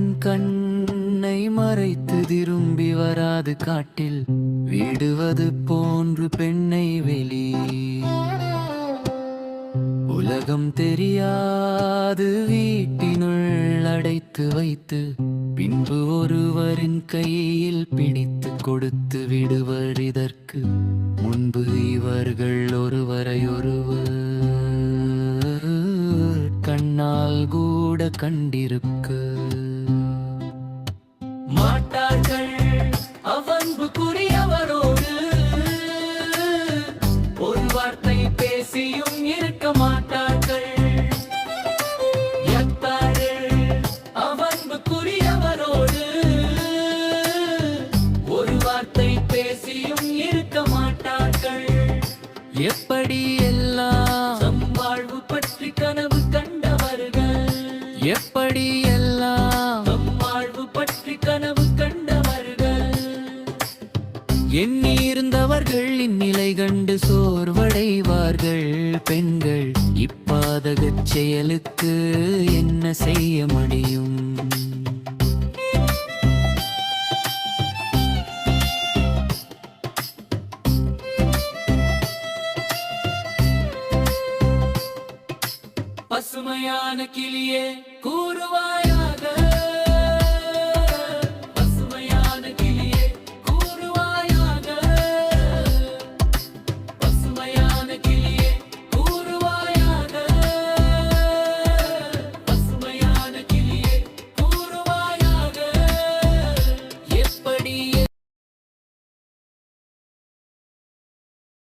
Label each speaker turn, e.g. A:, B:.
A: நிலவின் கண்ணை மறைத்து திரும்பி வராது காட்டில் விடுவது போன்று பெண்ணை வெளி. உலகம் தெரியாது வீட்டினுள் அடைத்து வைத்து பின்பு ஒருவரின் கையில் பிடித்து கொடுத்து விடுவர் இதற்கு. முன்பு இவர்கள் ஒருவரையொருவர் கண்ணால் கூட கண்டிருக்கு அன்புக்குரியவரோடு ஒரு வார்த்தை பேசியும் இருக்க மாட்டார்கள். அவன்புக்குரியவரோடு ஒரு வார்த்தை பேசியும் இருக்க மாட்டார்கள். எப்படி எல்லாம்? வாழ்வு பற்றி கனவு கண்டவர்கள். எப்படி எண்ணி இருந்தவர்கள் இந்நிலை கண்டு சோர்வடைவார்கள். பெண்கள் இப்பாதகச் செயலுக்கு என்ன செய்ய முடியும்? பசுமையான கிளியே கூறுவாயா?